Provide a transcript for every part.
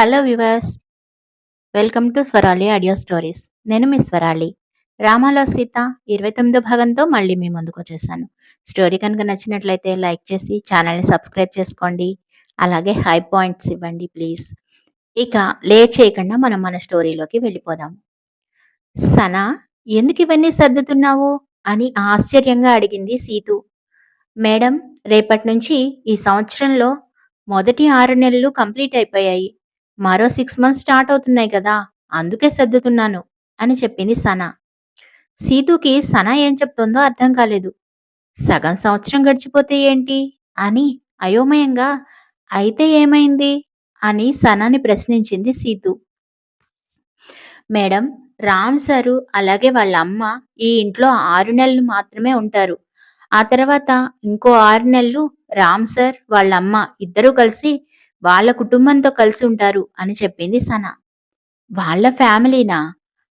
Hello viewers welcome to Swarali audio stories నేను మీ స్వరాలి. రామాలో సీత ఇరవై తొమ్మిదో భాగంతో మళ్ళీ మీ ముందుకు వచ్చేసాను. స్టోరీ కనుక నచ్చినట్లయితే లైక్ చేసి ఛానల్ని సబ్స్క్రైబ్ చేసుకోండి. అలాగే హై పాయింట్స్ ఇవ్వండి ప్లీజ్ ఇక లే చేయకుండా మనం మన స్టోరీలోకి వెళ్ళిపోదాం. సనా ఎందుకు ఇవన్నీ సర్దుతున్నావు? అని ఆశ్చర్యంగా అడిగింది సీతు. మేడం రేపటి నుంచి ఈ సంవత్సరంలో మొదటి ఆరు నెలలు కంప్లీట్ అయిపోయాయి. మరో సిక్స్ మంత్స్ స్టార్ట్ అవుతున్నాయి కదా అందుకే సర్దుతున్నాను అని చెప్పింది సనా. సీతుకి సనా ఏం చెప్తుందో అర్థం కాలేదు. సగం సంవత్సరం గడిచిపోతే ఏంటి? అని అయోమయంగా అయితే ఏమైంది? అని సనాని ప్రశ్నించింది సీతు. మేడం రామ్ సారు అలాగే వాళ్ళ అమ్మ ఈ ఇంట్లో ఆరు నెలలు మాత్రమే ఉంటారు. ఆ తర్వాత ఇంకో ఆరు నెలలు రామ్ సార్ వాళ్ళ అమ్మ ఇద్దరూ కలిసి వాళ్ళ కుటుంబంతో కలిసి ఉంటారు అని చెప్పింది సన. వాళ్ళ ఫ్యామిలీనా?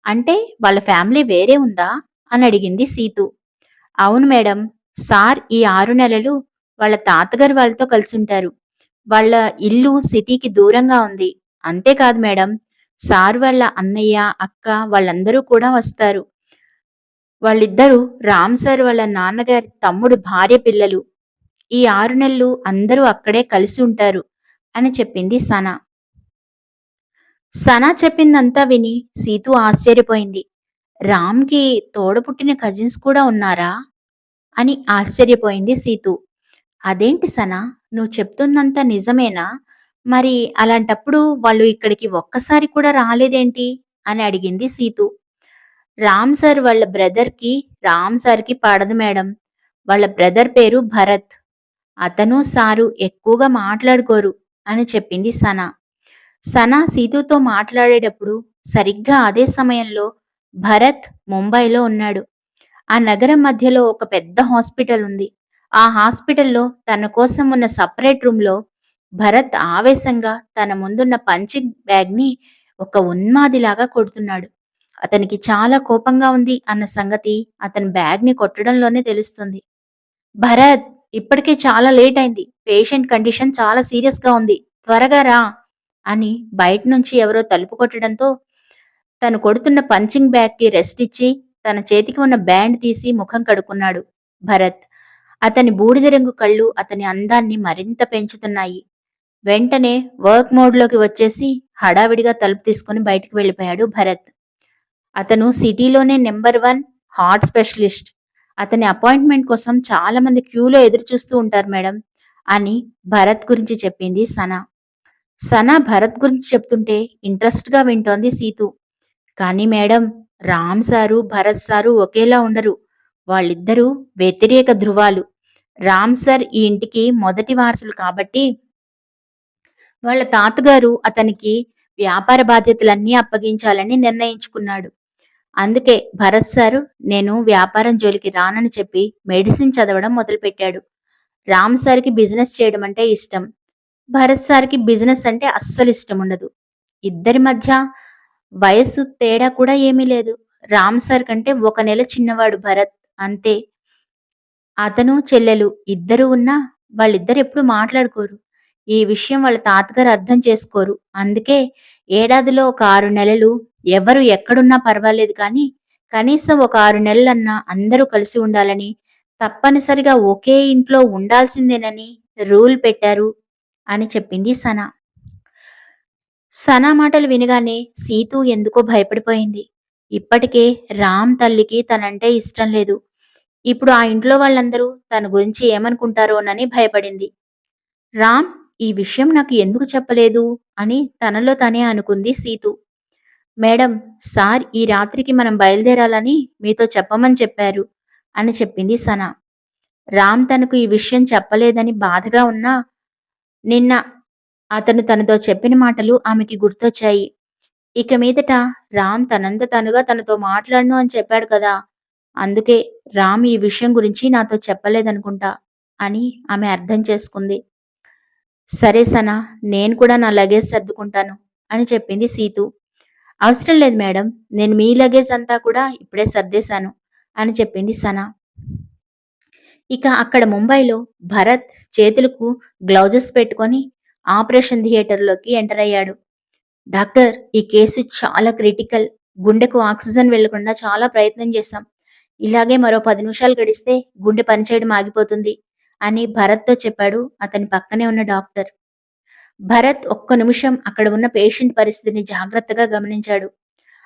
అంటే వాళ్ళ ఫ్యామిలీ వేరే ఉందా? అని అడిగింది సీతు. అవును మేడం సార్ ఈ ఆరు నెలలు వాళ్ళ తాతగారు వాళ్ళతో కలిసి ఉంటారు. వాళ్ళ ఇల్లు సిటీకి దూరంగా ఉంది. అంతేకాదు మేడం సార్ వాళ్ళ అన్నయ్య అక్క వాళ్ళందరూ కూడా వస్తారు. వాళ్ళిద్దరూ రామ్ సార్ వాళ్ళ నాన్నగారి తమ్ముడు భార్య పిల్లలు. ఈ ఆరు నెలలు అందరూ అక్కడే కలిసి ఉంటారు. అని చెప్పింది సనా. సనా చెప్పిందంతా విని సీతు ఆశ్చర్యపోయింది. రామ్కి తోడపుట్టిన కజిన్స్ కూడా ఉన్నారా? అని ఆశ్చర్యపోయింది సీతు. అదేంటి సనా? నువ్వు చెప్తుందంతా నిజమేనా? మరి అలాంటప్పుడు వాళ్ళు ఇక్కడికి ఒక్కసారి కూడా రాలేదేంటి? అని అడిగింది సీతు. రామ్ సార్ వాళ్ళ బ్రదర్కి రామ్ సార్కి పడదు మేడం. వాళ్ళ బ్రదర్ పేరు భరత్. అతను సారు ఎక్కువగా మాట్లాడుకోరు. అని చెప్పింది సనా. సనా సీతుతో మాట్లాడేటప్పుడు సరిగ్గా అదే సమయంలో భరత్ ముంబైలో ఉన్నాడు. ఆ నగరం మధ్యలో ఒక పెద్ద హాస్పిటల్ ఉంది. ఆ హాస్పిటల్లో తన కోసం ఉన్న సపరేట్ రూమ్లో భరత్ ఆవేశంగా తన ముందున్న పంచింగ్ బ్యాగ్ని ఒక ఉన్మాదిలాగా కొడుతున్నాడు. అతనికి చాలా కోపంగా ఉంది అన్న సంగతి అతని బ్యాగ్ని కొట్టడంలోనే తెలుస్తుంది. భరత్ ఇప్పటికే చాలా లేట్ అయింది. పేషెంట్ కండిషన్ చాలా సీరియస్గా ఉంది. త్వరగా రా అని బయట నుంచి ఎవరో తలుపు కొట్టడంతో తను కొడుతున్న పంచింగ్ బ్యాగ్కి రెస్ట్ ఇచ్చి తన చేతికి ఉన్న బ్యాండ్ తీసి ముఖం కడుక్కున్నాడు. భరత్ అతని బూడిద రంగు కళ్ళు అతని అందాన్ని మరింత పెంచుతున్నాయి. వెంటనే వర్క్ మోడ్లోకి వచ్చేసి హడావిడిగా తలుపు తీసుకుని బయటకు వెళ్ళిపోయాడు భరత్. అతను సిటీలోనే నెంబర్ వన్ హార్ట్ స్పెషలిస్ట్ అతని అపాయింట్మెంట్ కోసం చాలా మంది క్యూలో ఎదురు చూస్తూ ఉంటారు మేడం అని భరత్ గురించి చెప్పింది సనా. సనా భరత్ గురించి చెప్తుంటే ఇంట్రెస్ట్గా వింటోంది సీతు. కానీ madam Ram sir Bharat sir ఒకేలా ఉండరు. వాళ్ళిద్దరూ వ్యతిరేక ధృవాలు. రామ్ సార్ ఈ ఇంటికి మొదటి వారసులు కాబట్టి వాళ్ళ తాతగారు అతనికి వ్యాపార బాధ్యతలన్నీ అప్పగించాలని నిర్ణయించుకున్నాడు. అందుకే భరత్ సారు నేను వ్యాపారం జోలికి రానని చెప్పి మెడిసిన్ చదవడం మొదలుపెట్టాడు. రామ్ సార్కి బిజినెస్ చేయడం అంటే ఇష్టం. భరత్ సార్కి బిజినెస్ అంటే అస్సలు ఇష్టం ఉండదు. ఇద్దరి మధ్య వయస్సు తేడా కూడా ఏమీ లేదు. రామ్ సార్ కంటే ఒక నెల చిన్నవాడు భరత్ అంతే. అతను చెల్లెలు ఇద్దరు ఉన్నా వాళ్ళిద్దరు ఎప్పుడు మాట్లాడుకోరు. ఈ విషయం వాళ్ళ తాతగారు అర్థం చేసుకోరు. అందుకే ఏడాదిలో ఒక ఆరు నెలలు ఎవరు ఎక్కడున్నా పర్వాలేదు కానీ కనీసం ఒక ఆరు నెలలన్నా అందరూ కలిసి ఉండాలని తప్పనిసరిగా ఒకే ఇంట్లో ఉండాల్సిందేనని రూల్ పెట్టారు అని చెప్పింది సనా. సనా మాటలు వినగానే సీతు ఎందుకో భయపడిపోయింది. ఇప్పటికే రామ్ తల్లికి తనంటే ఇష్టం లేదు. ఇప్పుడు ఆ ఇంట్లో వాళ్ళందరూ తన గురించి ఏమనుకుంటారోనని భయపడింది. రామ్ ఈ విషయం నాకు ఎందుకు చెప్పలేదు అని తనలో తనే అనుకుంది సీతు. మేడం సార్ ఈ రాత్రికి మనం బయలుదేరాలని మీతో చెప్పమని చెప్పారు అని చెప్పింది సనా. రామ్ తనకు ఈ విషయం చెప్పలేదని బాధగా ఉన్నా నిన్న అతను తనతో చెప్పిన మాటలు ఆమెకి గుర్తొచ్చాయి. ఇక మీదట రామ్ తనంత తనుగా తనతో మాట్లాడను అని చెప్పాడు కదా. అందుకే రామ్ ఈ విషయం గురించి నాతో చెప్పలేదనుకుంటా అని ఆమె అర్థం చేసుకుంది. సరే సనా నేను కూడా నా లగేజ్ సర్దుకుంటాను అని చెప్పింది సీతు. అవసరం లేదు మేడం. నేను మీ లగేజ్ అంతా కూడా ఇప్పుడే సర్దేశాను అని చెప్పింది సనా. ఇక అక్కడ ముంబైలో భరత్ చేతులకు గ్లౌజెస్ పెట్టుకొని ఆపరేషన్ థియేటర్లోకి ఎంటర్ అయ్యాడు. డాక్టర్ ఈ కేసు చాలా క్రిటికల్. గుండెకు ఆక్సిజన్ వెళ్ళకుండా చాలా ప్రయత్నం చేశాం. ఇలాగే మరో పది నిమిషాలు గడిస్తే గుండె పనిచేయడం ఆగిపోతుంది అని భరత్తో చెప్పాడు అతని పక్కనే ఉన్న డాక్టర్. భరత్ ఒక్క నిమిషం అక్కడ ఉన్న పేషెంట్ పరిస్థితిని జాగ్రత్తగా గమనించాడు.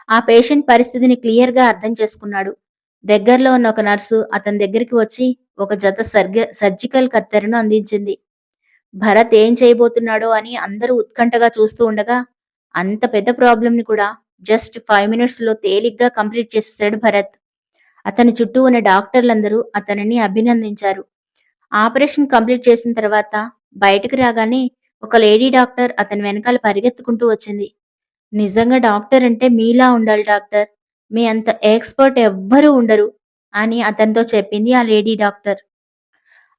ఆ పేషెంట్ పరిస్థితిని క్లియర్గా అర్థం చేసుకున్నాడు. దగ్గరలో ఉన్న ఒక నర్సు అతని దగ్గరికి వచ్చి ఒక జత సర్గ సర్జికల్ కత్తెరను అందించింది. భరత్ ఏం చేయబోతున్నాడో అని అందరూ ఉత్కంఠగా చూస్తూ ఉండగా అంత పెద్ద ప్రాబ్లంని కూడా జస్ట్ ఫైవ్ మినిట్స్లో తేలిగ్గా కంప్లీట్ చేసేసాడు భరత్. అతని చుట్టూ ఉన్న డాక్టర్లందరూ అతనిని అభినందించారు. ఆపరేషన్ కంప్లీట్ చేసిన తర్వాత బయటకు రాగానే ఒక లేడీ డాక్టర్ అతని వెనకాల పరిగెత్తుకుంటూ వచ్చింది. నిజంగా డాక్టర్ అంటే మీలా ఉండాలి డాక్టర్. మీ అంత ఎక్స్పర్ట్ ఎవ్వరూ ఉండరు అని అతనితో చెప్పింది ఆ లేడీ డాక్టర్.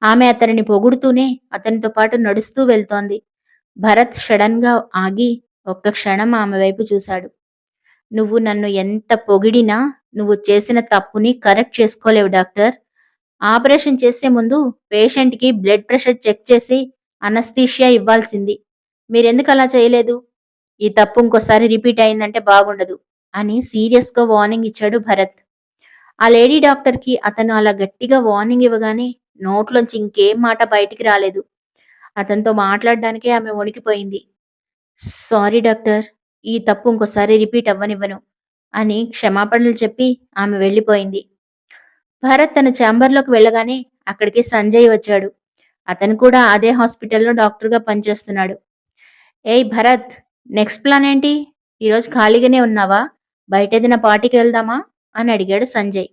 ఆమె అతనిని పొగుడుతూనే అతనితో పాటు నడుస్తూ వెళ్తోంది. భరత్ షడన్గా ఆగి ఒక్క క్షణం ఆమె వైపు చూశాడు. నువ్వు నన్ను ఎంత పొగిడినా నువ్వు చేసిన తప్పుని కరెక్ట్ చేసుకోలేవు డాక్టర్. ఆపరేషన్ చేసే ముందు పేషెంట్కి బ్లడ్ ప్రెషర్ చెక్ చేసి అనస్థీషియా ఇవ్వాల్సింది. మీరెందుకు అలా చేయలేదు? ఈ తప్పు ఇంకోసారి రిపీట్ అయిందంటే బాగుండదు అని సీరియస్గా వార్నింగ్ ఇచ్చాడు భరత్. ఆ లేడీ డాక్టర్కి అతను అలా గట్టిగా వార్నింగ్ ఇవ్వగానే నోట్లోంచి ఇంకేం మాట బయటికి రాలేదు. అతనితో మాట్లాడడానికే ఆమె వణికిపోయింది. సారీ డాక్టర్ ఈ తప్పు ఇంకోసారి రిపీట్ అవ్వనివ్వను అని క్షమాపణలు చెప్పి ఆమె వెళ్ళిపోయింది. భరత్ తన ఛాంబర్లోకి వెళ్ళగానే అక్కడికి సంజయ్ వచ్చాడు. అతను కూడా అదే హాస్పిటల్లో డాక్టర్గా పనిచేస్తున్నాడు. ఏయ్ భరత్ నెక్స్ట్ ప్లాన్ ఏంటి? ఈరోజు ఖాళీగానే ఉన్నావా? బయట ఏదైనా పార్టీకి వెళ్దామా? అని అడిగాడు సంజయ్.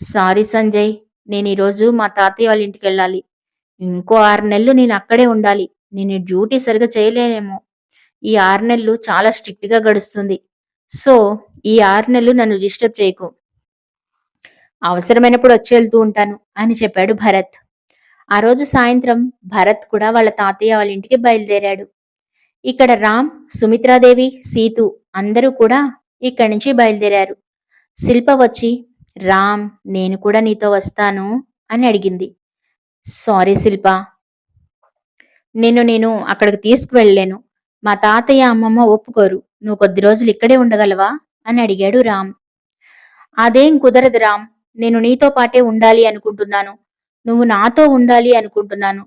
సారీ సంజయ్ నేను ఈరోజు మా తాతయ్య వాళ్ళ ఇంటికి వెళ్ళాలి. ఇంకో ఆరు నెలలు నేను అక్కడే ఉండాలి. నేను డ్యూటీ సరిగా చేయలేనేమో. ఈ ఆరు నెలలు చాలా స్ట్రిక్ట్గా గడుస్తుంది. సో ఈ ఆరు నెలలు నన్ను డిస్టర్బ్ చేయకు. అవసరమైనప్పుడు వచ్చి వెళ్తూ ఉంటాను అని చెప్పాడు భరత్. ఆ రోజు సాయంత్రం భరత్ కూడా వాళ్ళ తాతయ్య వాళ్ళ ఇంటికి బయలుదేరాడు. ఇక్కడ రామ్ సుమిత్రాదేవి సీతు అందరూ కూడా ఇక్కడి నుంచి బయలుదేరారు. శిల్ప వచ్చి రామ్ నేను కూడా నీతో వస్తాను అని అడిగింది. సారీ శిల్ప నిన్ను నేను అక్కడికి తీసుకువెళ్ళలేను. మా తాతయ్య అమ్మమ్మ ఒప్పుకోరు. నువ్వు కొద్ది రోజులు ఇక్కడే ఉండగలవా? అని అడిగాడు రామ్. అదేం కుదరదు రామ్. నేను నీతో పాటే ఉండాలి అనుకుంటున్నాను. నువ్వు నాతో ఉండాలి అనుకుంటున్నాను.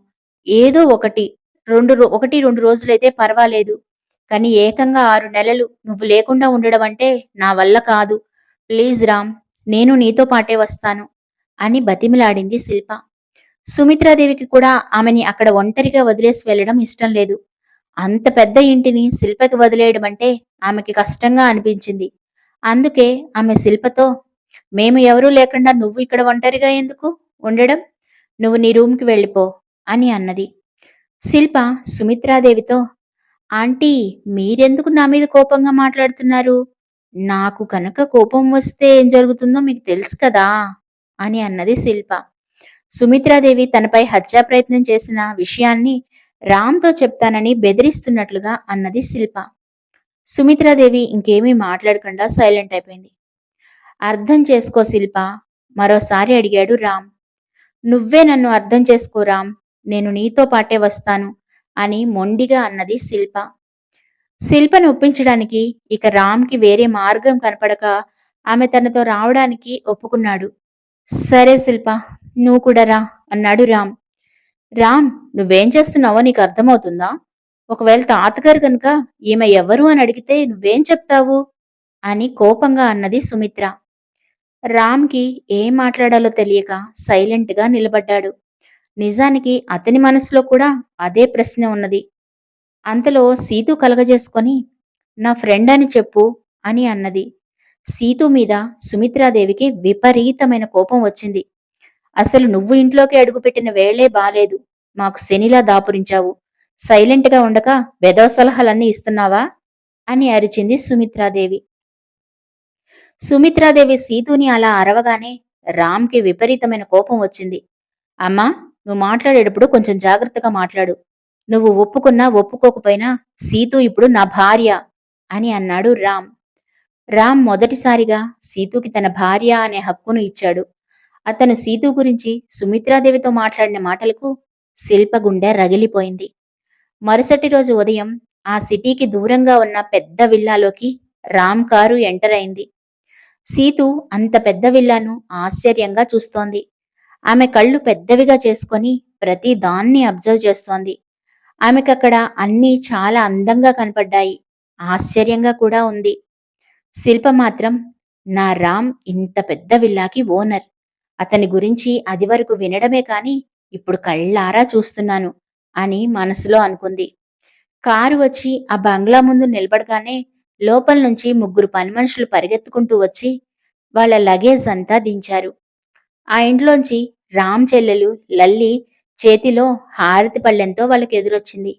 ఏదో ఒకటి రెండు ఒకటి రెండు రోజులైతే పర్వాలేదు. కానీ ఏకంగా ఆరు నెలలు నువ్వు లేకుండా ఉండడం అంటే నా వల్ల కాదు. ప్లీజ్ రామ్ నేను నీతో పాటే వస్తాను అని బతిమిలాడింది శిల్ప. సుమిత్రాదేవికి కూడా ఆమెని అక్కడ ఒంటరిగా వదిలేసి వెళ్ళడం ఇష్టం లేదు. అంత పెద్ద ఇంటిని శిల్పకి వదిలేయడం అంటే ఆమెకి కష్టంగా అనిపించింది. అందుకే ఆమె శిల్పతో మేము ఎవరూ లేకుండా నువ్వు ఇక్కడ ఒంటరిగా ఎందుకు ఉండడం? నువ్వు నీ రూమ్కి వెళ్ళిపో అని అన్నది. శిల్ప సుమిత్రాదేవితో ఆంటీ మీరెందుకు నా మీద కోపంగా మాట్లాడుతున్నారు? నాకు కనుక కోపం వస్తే ఏం జరుగుతుందో మీకు తెలుసు కదా అని అన్నది శిల్ప. సుమిత్రాదేవి తనపై హత్యా ప్రయత్నం చేసిన విషయాన్ని రామ్తో చెప్తానని బెదిరిస్తున్నట్లుగా అన్నది శిల్ప. సుమిత్రాదేవి ఇంకేమీ మాట్లాడకుండా సైలెంట్ అయిపోయింది. అర్థం చేసుకో శిల్ప మరోసారి అడిగాడు రామ్. నువ్వే నన్ను అర్థం చేసుకోరామ్ నేను నీతో పాటే వస్తాను అని మొండిగా అన్నది శిల్ప. శిల్పను ఒప్పించడానికి ఇక రామ్కి వేరే మార్గం కనపడక ఆమె తనతో రావడానికి ఒప్పుకున్నాడు. సరే శిల్ప నువ్వు కూడా రా అన్నాడు రామ్. రామ్ నువ్వేం చేస్తున్నావో నీకు అర్థమవుతుందా? ఒకవేళ తాతగారు కనుక ఈమె ఎవరు అని అడిగితే నువ్వేం చెప్తావు? అని కోపంగా అన్నది సుమిత్ర. రామ్కి ఏం మాట్లాడాలో తెలియక సైలెంట్గా నిలబడ్డాడు. నిజానికి అతని మనసులో కూడా అదే ప్రశ్న ఉన్నది. అంతలో సీతు కలగజేసుకొని నా ఫ్రెండ్ అని చెప్పు అని అన్నది. సీతు మీద సుమిత్రాదేవికి విపరీతమైన కోపం వచ్చింది. అసలు నువ్వు ఇంట్లోకి అడుగుపెట్టిన వేళే బాలేదు. మాకు శనిలా దాపురించావు. సైలెంట్గా ఉండక వెదవ సలహాలన్నీ ఇస్తున్నావా? అని అరిచింది సుమిత్రాదేవి. సుమిత్రాదేవి సీతుని అలా అరవగానే రామ్కి విపరీతమైన కోపం వచ్చింది. అమ్మా నువ్వు మాట్లాడేటప్పుడు కొంచెం జాగ్రత్తగా మాట్లాడు. నువ్వు ఒప్పుకున్నా ఒప్పుకోకపోయినా సీతు ఇప్పుడు నా భార్య అని అన్నాడు రామ్. రామ్ మొదటిసారిగా సీతుకి తన భార్య అనే హక్కును ఇచ్చాడు. అతను సీతు గురించి సుమిత్రాదేవితో మాట్లాడిన మాటలకు శిల్ప గుండె రగిలిపోయింది. మరుసటి రోజు ఉదయం ఆ సిటీకి దూరంగా ఉన్న పెద్ద విల్లాలోకి రామ్ కారు ఎంటర్ అయింది. సీతు అంత పెద్ద విల్లాను ఆశ్చర్యంగా చూస్తోంది. ఆమె కళ్ళు పెద్దవిగా చేసుకొని ప్రతి దాన్ని అబ్జర్వ్ చేస్తోంది. ఆమెకక్కడ అన్నీ చాలా అందంగా కనపడ్డాయి. ఆశ్చర్యంగా కూడా ఉంది. శిల్ప మాత్రం నా రామ్ ఇంత పెద్ద విల్లాకి ఓనర్. అతని గురించి అది వరకు వినడమే కాని ఇప్పుడు కళ్ళారా చూస్తున్నాను అని మనసులో అనుకుంది. కారు వచ్చి ఆ బంగ్లా ముందు నిలబడగానే లోపల నుంచి ముగ్గురు పని మనుషులు పరిగెత్తుకుంటూ వచ్చి వాళ్ళ లగేజ్ అంతా దించారు. ఆ ఇంట్లోంచి రామ్ చెల్లెలు లల్లి చేతిలో హారతి పళ్ళెంతో వాళ్ళకి ఎదురొచ్చింది.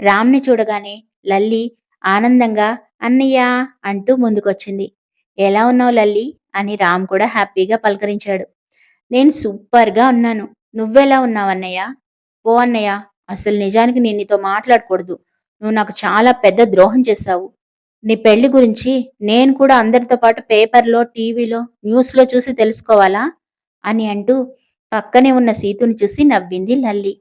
రామ్ని చూడగానే లల్లి ఆనందంగా అన్నయ్య అంటూ ముందుకొచ్చింది. ఎలా ఉన్నావు లల్లి? అని రామ్ కూడా హ్యాపీగా పలకరించాడు. నేను సూపర్గా ఉన్నాను. నువ్వెలా ఉన్నావు అన్నయ్య? ఓ అన్నయ్య అసలు నిజానికి నేను నీతో మాట్లాడకూడదు. నువ్వు నాకు చాలా పెద్ద ద్రోహం చేశావు. నీ పెళ్ళి గురించి నేను కూడా అందరితో పాటు పేపర్లో టీవీలో న్యూస్లో చూసి తెలుసుకోవాలా? అని అంటూ పక్కనే ఉన్న సీతుని చూసి నవ్వింది లల్లి.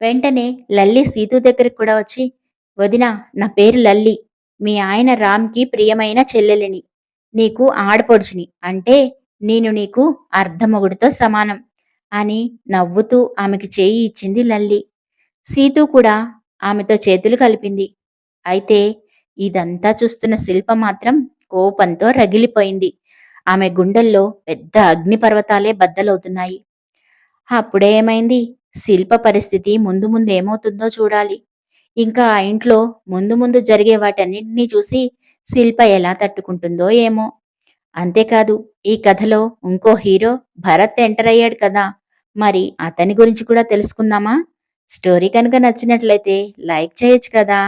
వెంటనే లల్లి సీతు దగ్గరికి కూడా వచ్చి వదిన నా పేరు లల్లి. మీ ఆయన రామ్కి ప్రియమైన చెల్లెలిని. నీకు ఆడపడుచుని. అంటే నేను నీకు అర్ధమొగుడితో సమానం అని నవ్వుతూ ఆమెకి చేయి ఇచ్చింది లల్లి. సీతు కూడా ఆమెతో చేతులు కలిపింది. అయితే ఇదంతా చూస్తున్న శిల్ప మాత్రం కోపంతో రగిలిపోయింది. ఆమె గుండెల్లో పెద్ద అగ్నిపర్వతాలే బద్దలవుతున్నాయి. అప్పుడే ఏమైంది? శిల్ప పరిస్థితి ముందు ముందు ఏమవుతుందో చూడాలి. ఇంకా ఆ ఇంట్లో ముందు ముందు జరిగే వాటన్నింటినీ చూసి శిల్ప ఎలా తట్టుకుంటుందో ఏమో. అంతేకాదు ఈ కథలో ఇంకో హీరో భరత్ ఎంటర్ అయ్యాడు కదా. మరి అతని గురించి కూడా తెలుసుకుందామా? స్టోరీ కనుక నచ్చినట్లయితే లైక్ చేయొచ్చు కదా.